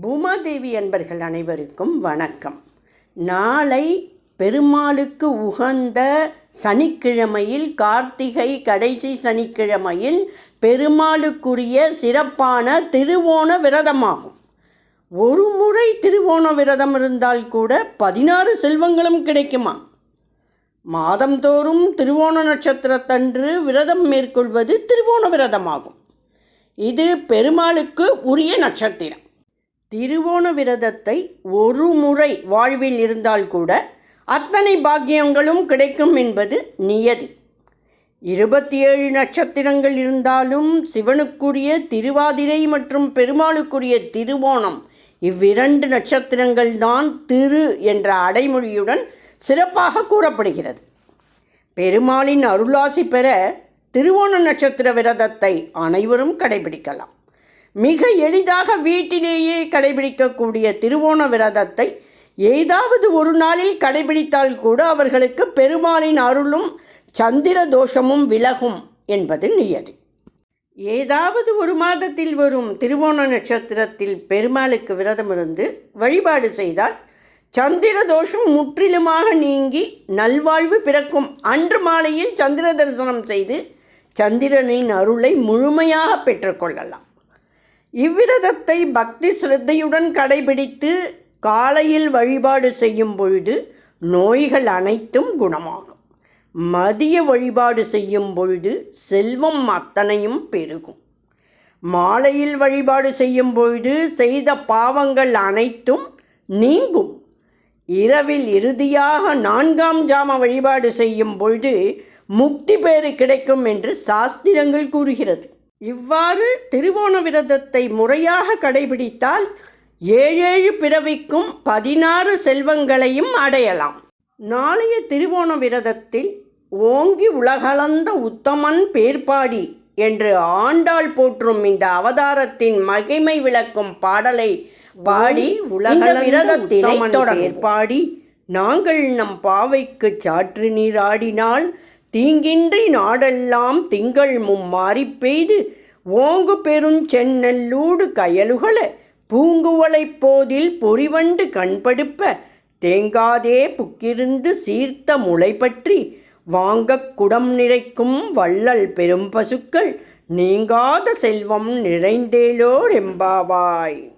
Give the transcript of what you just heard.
பூமாதேவி அன்பர்கள் அனைவருக்கும் வணக்கம். நாளை பெருமாளுக்கு உகந்த சனிக்கிழமையில் கார்த்திகை கடைசி சனிக்கிழமையில் பெருமாளுக்குரிய சிறப்பான திருவோண விரதமாகும். ஒரு முறை திருவோண விரதம் இருந்தால் கூட பதினாறு செல்வங்களும் கிடைக்குமா மாதந்தோறும் திருவோண நட்சத்திரத்தன்று விரதம் மேற்கொள்வது திருவோண விரதமாகும். இது பெருமாளுக்கு உரிய நட்சத்திரம். திருவோண விரதத்தை ஒரு முறை வாழ்வில் இருந்தால் கூட அத்தனை பாக்கியங்களும் கிடைக்கும் என்பது நியதி. இருபத்தி ஏழு நட்சத்திரங்கள் இருந்தாலும் சிவனுக்குரிய திருவாதிரை மற்றும் பெருமாளுக்குரிய திருவோணம் இவ்விரண்டு நட்சத்திரங்கள் தான் திரு என்ற அடைமொழியுடன் சிறப்பாக கூறப்படுகிறது. பெருமாளின் அருளாசி பெற திருவோண நட்சத்திர விரதத்தை அனைவரும் கடைபிடிக்கலாம். மிக எளிதாக வீட்டிலேயே கடைபிடிக்கக்கூடிய திருவோண விரதத்தை ஏதாவது ஒரு நாளில் கடைபிடித்தால் கூட அவர்களுக்கு பெருமாளின் அருளும் சந்திர தோஷமும் விலகும் என்பது நியதி. ஏதாவது ஒரு மாதத்தில் வரும் திருவோண நட்சத்திரத்தில் பெருமாளுக்கு விரதம் இருந்து வழிபாடு செய்தால் சந்திர தோஷம் முற்றிலுமாக நீங்கி நல்வாழ்வு பிறக்கும். அன்று மாலையில் சந்திர தரிசனம் செய்து சந்திரனின் அருளை முழுமையாக பெற்றுக்கொள்ளலாம் இவ்விரதத்தை பக்தி சிரத்தையுடன் கடைபிடித்து காலையில் வழிபாடு செய்யும் பொழுது நோய்கள் அனைத்தும் குணமாகும். மதிய வழிபாடு செய்யும் பொழுது செல்வம் அத்தனையும் பெருகும். மாலையில் வழிபாடு செய்யும் பொழுது செய்த பாவங்கள் அனைத்தும் நீங்கும். இரவில் இறுதியாக நான்காம் ஜாம வழிபாடு செய்யும் பொழுது முக்தி பேறு கிடைக்கும் என்று சாஸ்திரங்கள் கூறுகிறது. இவ்வாறு திருவோண விரதத்தை முறையாக கடைபிடித்தால் ஏழேழு பிறவிக்கும் பதினாறு செல்வங்களையும் அடையலாம். நாளைய திருவோண விரதத்தில் ஓங்கி உலகளந்த உத்தமன் பேர்பாடி என்று ஆண்டாள் போற்றும் இந்த அவதாரத்தின் மகிமை விளக்கும் பாடலை பாடி உலக விரதத்தினை தொடர்பாடி நாங்கள் நம் பாவைக்கு சாற்று நீராடினால் தீங்கின்றி நாடெல்லாம் திங்கள் மும்மாறி பெய்து ஓங்கு பெருஞ்சென்னல்லூடு கயலுகள பூங்குவளைப் போதில் பொறிவண்டு கண்படுப்ப தேங்காதே புக்கிருந்து சீர்த்த முளை பற்றி வாங்கக் குடம் நிறைக்கும் வள்ளல் பெரும் பசுக்கள் நீங்காத செல்வம் நிறைந்தேலோர் எம்பாவாய்.